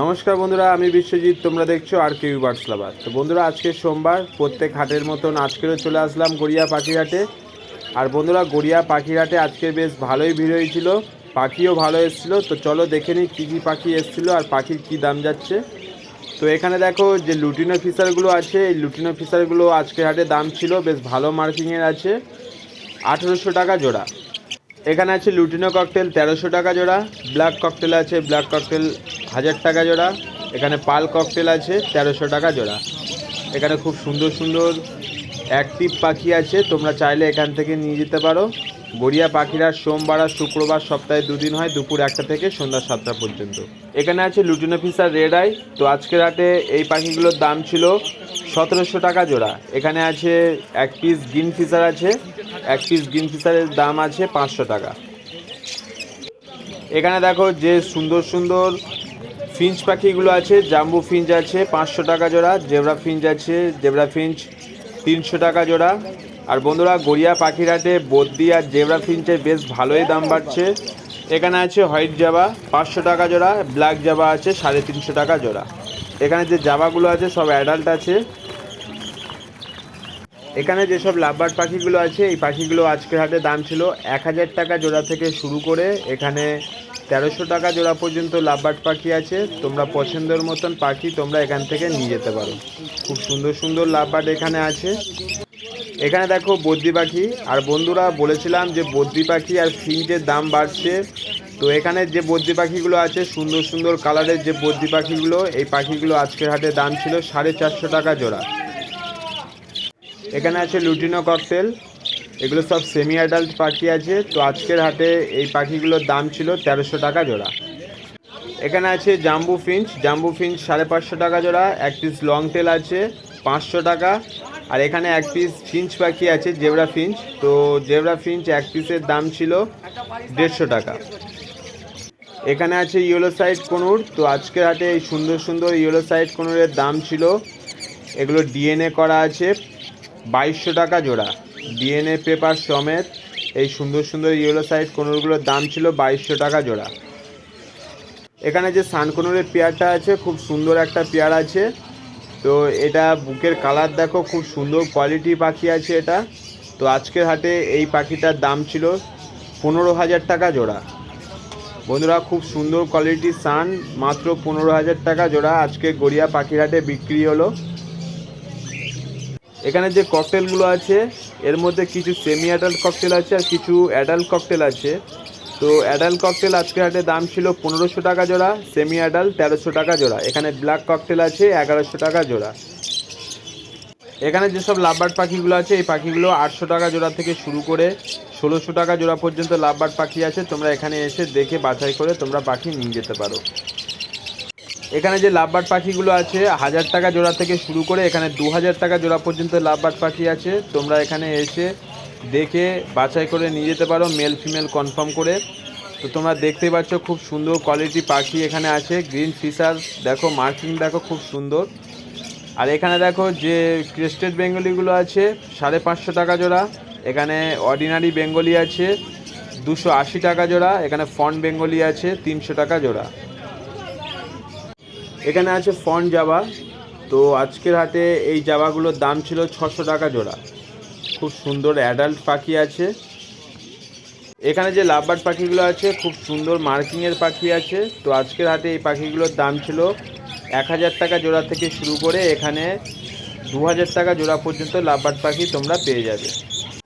নমস্কার বন্ধুরা, আমি বিশ্বজিৎ, তোমরা দেখছ আর কেউ বার্ডস লাভার তো বন্ধুরা, আজকে সোমবার, প্রত্যেক হাটের মতন আজকেরও চলে আসলাম গড়িয়া পাখিরহাটে। আর বন্ধুরা, গড়িয়া পাখিরহাটে আজকে বেশ ভালোই ভিড় হয়েছিল, পাখিও ভালো এসেছিল। তো চলো দেখে নিই কী কী পাখি এসেছিল আর পাখির কী দাম যাচ্ছে। তো এখানে দেখো যে লুটিনো ফিশারগুলো আছে, এই লুটিনো ফিশারগুলো আজকের হাটে দাম ছিল, বেশ ভালো মার্কিংয়ের আছে। আঠেরোশো টাকা জোড়া। এখানে আছে লুটিনো ককটেল তেরোশো টাকা জোড়া। ব্ল্যাক ককটেল আছে ব্ল্যাক ককটেল হাজার টাকা জোড়া। এখানে পাল ককটেল আছে, তেরোশো টাকা জোড়া। এখানে খুব সুন্দর সুন্দর অ্যাক্টিভ পাখি আছে, তোমরা চাইলে এখান থেকে নিয়ে যেতে পারো। গড়িয়া পাখিরা সোমবার আর শুক্রবার সপ্তাহে দুদিন হয়, দুপুর একটা থেকে সন্ধ্যা সাতটা পর্যন্ত। এখানে আছে লুটিনো ফিসার রেড আই তো আজকের হাটে এই পাখিগুলোর দাম ছিল সতেরোশো টাকা জোড়া। এখানে আছে এক পিস গ্রিন ফিসার আছে, এক পিস গ্রিন ফিসারের দাম আছে পাঁচশো টাকা। এখানে দেখো যে সুন্দর সুন্দর ফিঞ্চ পাখিগুলো আছে, জাম্বু ফিঞ্চ আছে, পাঁচশো টাকা জোড়া, জেবরা ফিঞ্চ আছে, জেবরা ফিঞ্চ তিনশো টাকা জোড়া। আর বন্ধুরা, গড়িয়া পাখিরাটে বদ্রি আর জেবরা ফিঞ্চের বেশ ভালোই দাম বাড়ছে। এখানে আছে হোয়াইট জাবা, পাঁচশো টাকা জোড়া, ব্ল্যাক জাবা আছে সাড়ে তিনশো টাকা জোড়া। এখানে যে জাবাগুলো আছে, সব অ্যাডাল্ট আছে। এখানে যেসব লাভবার্ড পাখিগুলো আছে, এই পাখিগুলো আজকের হাটে দাম ছিল এক হাজার টাকা জোড়া থেকে শুরু করে এখানে তেরোশো টাকা জোড়া পর্যন্ত লাভবার্ড পাখি আছে। তোমরা পছন্দের মতন পাখি তোমরা এখান থেকে নিয়ে যেতে পারো। খুব সুন্দর সুন্দর লাভবার্ড এখানে আছে। এখানে দেখো বদ্রি পাখি। আর বন্ধুরা, বলেছিলাম যে বদ্রি পাখি আর ফিঞ্চের দাম বাড়ছে। তো এখানে যে বদ্রি পাখিগুলো আছে, সুন্দর সুন্দর কালারের যে বদ্রি পাখিগুলো, এই পাখিগুলো আজকের হাটে দাম ছিল সাড়ে চারশো টাকা জোড়া। এখানে আছে লুটিনো ককটেল। এগুলো সব সেমি অ্যাডাল্ট পাখি আছে। তো আজকের হাটে এই পাখিগুলোর দাম ছিল তেরোশো টাকা জোড়া। এখানে আছে জাম্বু ফিঞ্চ। জাম্বু ফিঞ্চ সাড়ে পাঁচশো টাকা জোড়া। এক পিস লং টেল আছে, পাঁচশো টাকা। আর এখানে এক পিস ফিঞ্চ পাখি আছে, জেবরা ফিঞ্চ। তো জেবরা ফিঞ্চ এক পিসের দাম ছিল দেড়শো টাকা। এখানে আছে ইয়েলো সাইড কনুর। তো আজকের হাটে এই সুন্দর সুন্দর ইয়েলো সাইড কনুরের দাম ছিল। এগুলো ডিএনএ করা আছে, বাইশশো টাকা জোড়া। ডিএনএ পেপার সমেত এই সুন্দর সুন্দর ইয়েলো সাইড কোনোরগুলোর দাম ছিল বাইশশো টাকা জোড়া। এখানে যে সানকনুরের পেয়ারটা আছে, খুব সুন্দর একটা পেয়ার আছে। তো এটা বুকের কালার দেখো, খুব সুন্দর কোয়ালিটি পাখি আছে এটা। তো আজকের হাটে এই পাখিটার দাম ছিল পনেরো হাজার টাকা জোড়া। বন্ধুরা, খুব সুন্দর কোয়ালিটির সান মাত্র পনেরো হাজার টাকা জোড়া। আজকে গড়িয়া পাখির হাটে বিক্রি হলো। এখানে যে ককটেলগুলো আছে, এর মধ্যে কিছু সেমি অ্যাডাল্ট ককটেল আছে আর কিছু অ্যাডাল্ট ককটেল আছে। তো অ্যাডাল্ট ককটেল আজকে হাটে দাম ছিল পনেরোশো টাকা জোড়া সেমি অ্যাডাল্ট তেরোশো টাকা জোড়া। এখানে ব্ল্যাক ককটেল আছে, এগারোশো টাকা জোড়া। এখানে যেসব লাভবার্ড পাখিগুলো আছে, এই পাখিগুলো আটশো টাকা জোড়া থেকে শুরু করে ষোলোশো টাকা জোড়া পর্যন্ত লাভবার্ড পাখি আছে। তোমরা এখানে এসে দেখে বাছাই করে তোমরা পাখি নিয়ে যেতে পারো। এখানে যে লাভবার্ড পাখিগুলো আছে, হাজার টাকা জোড়া থেকে শুরু করে এখানে দু হাজার টাকা জোড়া পর্যন্ত লাভবার্ড পাখি আছে। তোমরা এখানে এসে দেখে বাছাই করে নিয়ে যেতে পারো মেল ফিমেল কনফার্ম করে। তো তোমরা দেখতে পাচ্ছ খুব সুন্দর কোয়ালিটি পাখি এখানে আছে গ্রিন ফিশার দেখো মার্কিং দেখো খুব সুন্দর। আর এখানে দেখো যে ক্রেস্টেড বেঙ্গলিগুলো আছে, সাড়ে পাঁচশো টাকা জোড়া। এখানে অর্ডিনারি বেঙ্গলি আছে, দুশো আশি টাকা জোড়া। এখানে ফন বেঙ্গলি আছে, তিনশো টাকা জোড়া। এখানে আছে ফন জাবা। তো আজকের হাটে এই জাবাগুলোর দাম ছিল ছশো টাকা জোড়া। খুব সুন্দর অ্যাডাল্ট পাখি আছে। এখানে যে লাভবার্ড পাখিগুলো আছে, খুব সুন্দর মার্কিংয়ের পাখি আছে। তো আজকের হাটে এই পাখিগুলোর দাম ছিল এক হাজার টাকা জোড়া থেকে শুরু করে এখানে দু হাজার টাকা জোড়া পর্যন্ত লাভবার্ড পাখি তোমরা পেয়ে যাবে।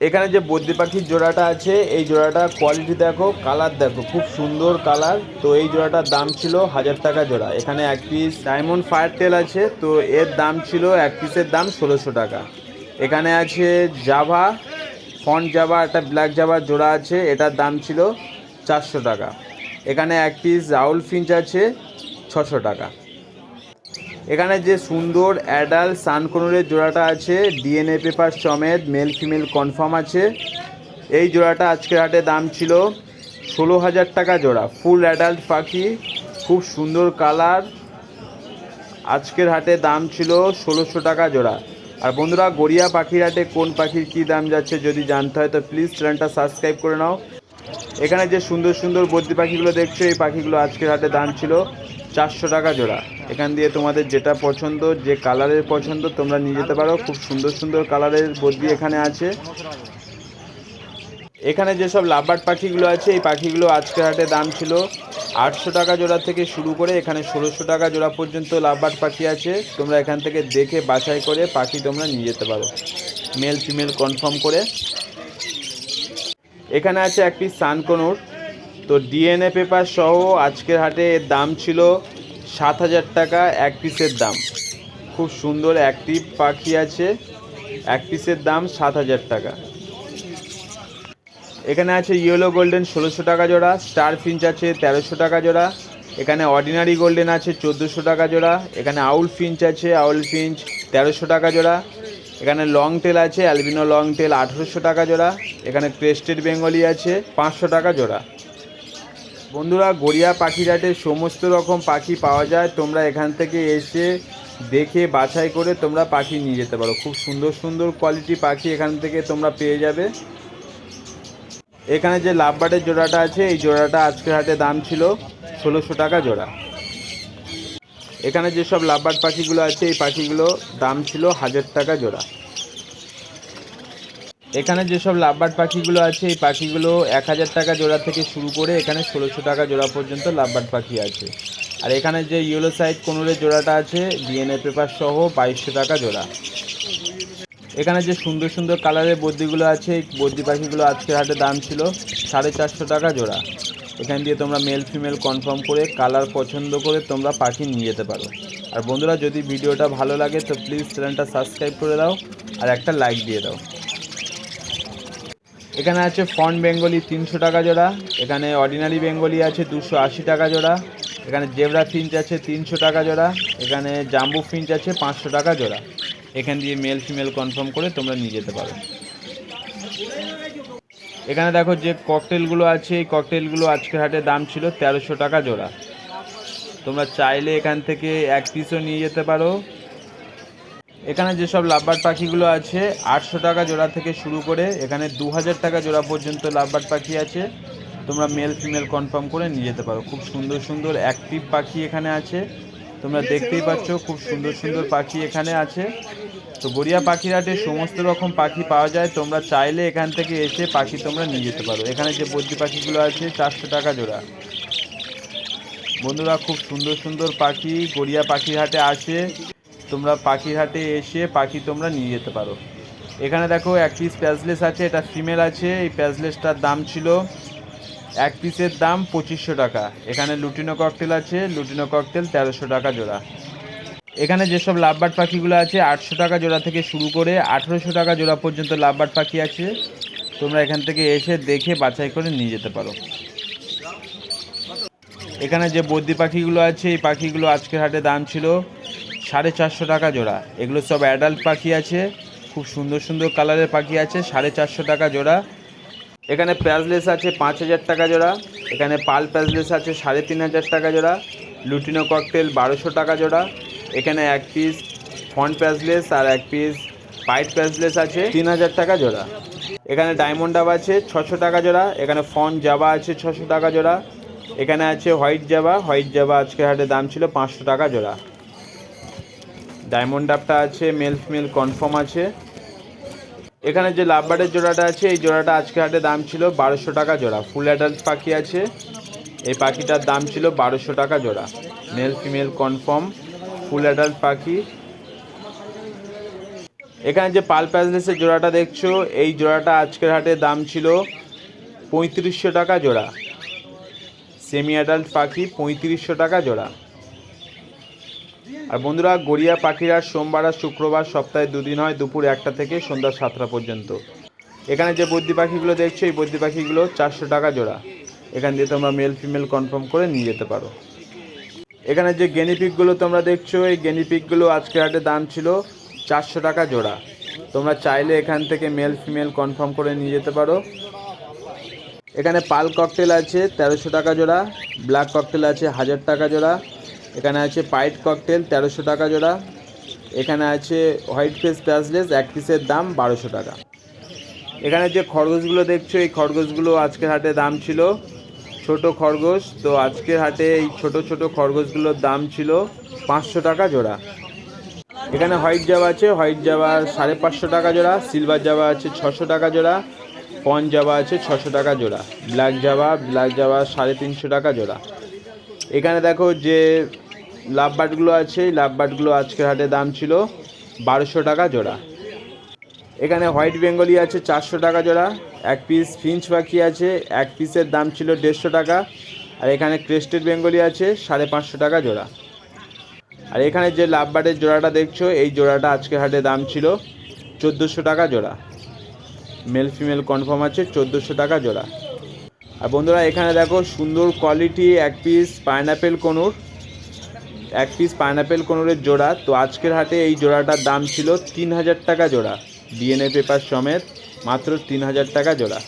এখানে যে বদ্রি পাখির জোড়াটা আছে, এই জোড়াটা কোয়ালিটি দেখো কালার দেখো, খুব সুন্দর কালার তো এই জোড়াটার দাম ছিল হাজার টাকা জোড়া। এখানে এক পিস ডায়মন্ড ফায়ার টেল আছে, তো এর দাম ছিল এক পিসের দাম ষোলোশো টাকা। এখানে আছে জাভা ফন্ট জাভা একটা ব্ল্যাক জাভার জোড়া আছে, এটার দাম ছিল চারশো টাকা। এখানে এক পিস রাউল ফিঞ্চ আছে, ছশো টাকা। এখানে যে সুন্দর অ্যাডাল সানকনুরের জোড়াটা আছে ডিএনএ পেপার সমেত মেল ফিমেল কনফার্ম আছে। এই জোড়াটা আজকের হাটে দাম ছিল ষোলো হাজার টাকা জোড়া ফুল অ্যাডাল্ট পাখি, খুব সুন্দর কালার আজকের হাটে দাম ছিল ষোলোশো টাকা জোড়া। আর বন্ধুরা, গড়িয়া পাখির হাটে কোন পাখির কী দাম যাচ্ছে যদি জানতে হয়, তো প্লিজ চ্যানেলটা সাবস্ক্রাইব করে নাও। এখানে যে সুন্দর সুন্দর বদ্রি পাখিগুলো দেখছ, এই পাখিগুলো আজকের হাটে দাম ছিল চারশো টাকা জোড়া। এখান দিয়ে তোমাদের যেটা পছন্দ, যে কালারের পছন্দ, তোমরা নিয়ে যেতে পারো। খুব সুন্দর সুন্দর কালারের বদ্যি এখানে আছে। এখানে যেসব লাভবার্ড পাখিগুলো আছে, এই পাখিগুলো আজকের হাটে দাম ছিল আটশো টাকা জোড়া থেকে শুরু করে এখানে ষোলোশো টাকা জোড়া পর্যন্ত লাভবার্ড পাখি আছে। তোমরা এখান থেকে দেখে বাছাই করে পাখি তোমরা নিয়ে যেতে পারো। মেল ফিমেল কনফার্ম করে। এখানে আছে একটি সানকনুর তো ডিএনএ পেপার সহ আজকের হাটে এর দাম ছিল সাত হাজার টাকা এক পিসের দাম। খুব সুন্দর অ্যাক্টিভ পাখি আছে। এক পিসের দাম সাত হাজার টাকা। এখানে আছে ইয়েলো গোল্ডেন ষোলোশো টাকা জোড়া স্টার ফিঞ্চ আছে তেরোশো টাকা জোড়া, এখানে অর্ডিনারি গোল্ডেন আছে চোদ্দোশো টাকা জোড়া, এখানে আউল ফিঞ্চ আছে আউল ফিঞ্চ তেরোশো টাকা জোড়া, এখানে লং টেল আছে অ্যালবিনো লং টেল আঠেরোশো টাকা জোড়া, এখানে ক্রেস্টেড বেঙ্গলি আছে পাঁচশো টাকা জোড়া। বন্ধুরা, গড়িয়া পাখিরাটে সমস্ত রকম পাখি পাওয়া যায়। তোমরা এখান থেকে এসে দেখে, বাছাই করে তোমরা পাখি নিয়ে যেতে পারো। খুব সুন্দর সুন্দর কোয়ালিটি পাখি এখান থেকে তোমরা পেয়ে যাবে। এখানে যে লাভবার্ডের জোড়াটা আছে, এই জোড়াটা আজকের হাটে দাম ছিল ষোলোশো টাকা জোড়া। এখানে যেসব লাভবার্ড পাখিগুলো আছে, এই পাখিগুলো দাম ছিল হাজার টাকা জোড়া। এখানে যেসব লাভবার্ড পাখিগুলো আছে, এই পাখিগুলো এক হাজার টাকা জোড়া থেকে শুরু করে এখানে ষোলোশো টাকা জোড়া পর্যন্ত লাভবার্ড পাখি আছে। আর এখানে যে ইয়েলো সাইড কোনোরের জোড়াটা আছে ডিএনএ পেপার সহ বাইশশো টাকা জোড়া। এখানে যে সুন্দর সুন্দর কালারের বদ্যিগুলো আছে, এই বদ্যি পাখিগুলো আজকের হাটে দাম ছিল সাড়ে চারশো টাকা জোড়া। এখান দিয়ে তোমরা মেল ফিমেল কনফার্ম করে কালার পছন্দ করে তোমরা পাখি নিয়ে যেতে পারো। আর বন্ধুরা, যদি ভিডিওটা ভালো লাগে, তো প্লিজ চ্যানেলটা সাবস্ক্রাইব করে দাও আর একটা লাইক দিয়ে দাও। এখানে আছে ফন বেঙ্গলি তিনশো টাকা জোড়া, এখানে অর্ডিনারি বেঙ্গলি আছে দুশো আশি টাকা জোড়া, এখানে জেবরা ফিঞ্চ আছে তিনশো টাকা জোড়া, এখানে জাম্বু ফিঞ্চ আছে পাঁচশো টাকা জোড়া। এখান দিয়ে মেল ফিমেল কনফার্ম করে তোমরা নিয়ে যেতে পারো। এখানে দেখো যে ককটেলগুলো আছে, এই ককটেলগুলো আজকের হাটে দাম ছিল তেরোশো টাকা জোড়া। তোমরা চাইলে এখান থেকে এক পিসও নিয়ে যেতে পারো। এখানে যেসব লাভবার্ড পাখিগুলো আছে, আটশো টাকা জোড়া থেকে শুরু করে এখানে দু হাজার টাকা জোড়া পর্যন্ত লাভবার্ড পাখি আছে। তোমরা মেল ফিমেল কনফার্ম করে নিয়ে যেতে পারো। খুব সুন্দর সুন্দর অ্যাক্টিভ পাখি এখানে আছে। তোমরা দেখতেই পাচ্ছ, খুব সুন্দর সুন্দর পাখি এখানে আছে। তো গড়িয়া পাখিরহাটে সমস্ত রকম পাখি পাওয়া যায়। তোমরা চাইলে এখান থেকে এসে পাখি তোমরা নিয়ে যেতে পারো। এখানে যে বদ্যি পাখিগুলো আছে, চারশো টাকা জোড়া। বন্ধুরা, খুব সুন্দর সুন্দর পাখি গড়িয়া পাখির আসে তোমরা পাখির হাটে এসে পাখি তোমরা নিয়ে যেতে পারো। এখানে দেখো এক পিস প্যাজলেস আছে, এটা ফিমেল আছে, এই প্যাজলেসটার দাম ছিল এক পিসের দাম পঁচিশশো টাকা। এখানে লুটিনো ককটেল আছে, লুটিনো ককটেল তেরোশো টাকা জোড়া। এখানে যেসব লাভবার্ড পাখিগুলো আছে, আটশো টাকা জোড়া থেকে শুরু করে আঠেরোশো টাকা জোড়া পর্যন্ত লাভবার্ড পাখি আছে। তোমরা এখান থেকে এসে দেখে বাছাই করে নিয়ে যেতে পারো। এখানে যে বদ্যি পাখিগুলো আছে, এই পাখিগুলো আজকের হাটে দাম ছিল সাড়ে চারশো টাকা জোড়া। এগুলো সব অ্যাডাল্ট পাখি আছে, খুব সুন্দর সুন্দর কালারের পাখি আছে, সাড়ে চারশো টাকা জোড়া। এখানে প্যাজলেস আছে পাঁচ হাজার টাকা জোড়া। এখানে পাল প্যাজলেস আছে সাড়ে তিন হাজার টাকা জোড়া। লুটিনো ককটেল বারোশো টাকা জোড়া। এখানে এক পিস ফন্ট প্যাজলেস আর এক পিস পাইট প্যাজলেস আছে তিন হাজার টাকা জোড়া। এখানে ডায়মন্ড ডাব আছে ছশো টাকা জোড়া। এখানে ফন জাবা আছে ছশো টাকা জোড়া। এখানে আছে হোয়াইট জাবা হোয়াইট জাবা আজকের হাটে দাম ছিল পাঁচশো টাকা জোড়া। ডায়মন্ড ডাবটা আছে মেল ফিমেল কনফার্ম আছে। এখানে যে লাভবার্ডের জোড়াটা আছে, এই জোড়াটা আজকে হাটে দাম ছিল বারোশো টাকা জোড়া। ফুল অ্যাডাল্ট পাখি আছে। এই পাখিটার দাম ছিল বারোশো টাকা জোড়া। Male female confirm full adult পাখি। এখানে যে পাল প্যাজলেসের জোড়াটা দেখছ, এই জোড়াটা আজকের হাটে দাম ছিল পঁয়ত্রিশশো টাকা জোড়া। সেমি অ্যাডাল্ট পাখি, পঁয়ত্রিশশো টাকা জোড়া। আর বন্ধুরা, গড়িয়া পাখিরা সোমবার আর শুক্রবার সপ্তাহে দুদিন হয়, দুপুর একটা থেকে সন্ধ্যা সাতটা পর্যন্ত। এখানে যে বদ্যি পাখিগুলো দেখছ, এই বদ্যি পাখিগুলো চারশো টাকা জোড়া। এখান দিয়ে তোমরা মেল ফিমেল কনফার্ম করে নিয়ে যেতে পারো। এখানে যে গেনিপিকগুলো তোমরা দেখছ, এই গেনিপিকগুলো আজকে হাটে দাম ছিল চারশো টাকা জোড়া। তোমরা চাইলে এখান থেকে মেল ফিমেল কনফার্ম করে নিয়ে যেতে পারো। এখানে পাল ককটেল আছে তেরোশো টাকা জোড়া ব্ল্যাক ককটেল আছে হাজার টাকা জোড়া। এখানে আছে পাইট ককটেল, তেরোশো টাকা জোড়া। এখানে আছে হোয়াইট ফেস প্যাসলেস, এক পিসের দাম বারোশো টাকা। এখানে যে খরগোশগুলো দেখছ, এই খরগোশগুলো আজকের হাটে দাম ছিল ছোট খরগোশ। তো আজকের হাটে এই ছোট ছোট খরগোশগুলোর দাম ছিল পাঁচশো টাকা জোড়া। এখানে হোয়াইট জাবা আছে, হোয়াইট জাবা সাড়ে পাঁচশো টাকা জোড়া, সিলভার জাবা আছে ছশো টাকা জোড়া, পন জাবা আছে ছশো টাকা জোড়া। ব্ল্যাক জাবা ব্ল্যাক জাবা সাড়ে তিনশো টাকা জোড়া। এখানে দেখো যে লাভ বাটগুলো আছে, এই লাভ বাটগুলো আজকের হাটে দাম ছিল বারোশো টাকা জোড়া। এখানে হোয়াইট বেঙ্গলি আছে, চারশো টাকা জোড়া। এক পিস ফিঞ্চ পাখি আছে, এক পিসের দাম ছিল দেড়শো টাকা। আর এখানে ক্রেস্টেড বেঙ্গলি আছে, সাড়ে পাঁচশো টাকা জোড়া। আর এখানে যে লাভবার্ডের জোড়াটা দেখছ, এই জোড়াটা আজকের হাটে দাম ছিল চোদ্দোশো টাকা জোড়া। মেল ফিমেল কনফার্ম আছে, চোদ্দোশো টাকা জোড়া। আর বন্ধুরা, এখানে দেখো সুন্দর কোয়ালিটি এক পিস পাইনাপেল কনুর। এক পিস পাইনাপেল কোনোরের জোড়া। তো আজকের হাটে এই জোড়াটার দাম ছিল তিন হাজার টাকা জোড়া। ডিএনএ পেপার সমেত মাত্র তিন হাজার টাকা জোড়া।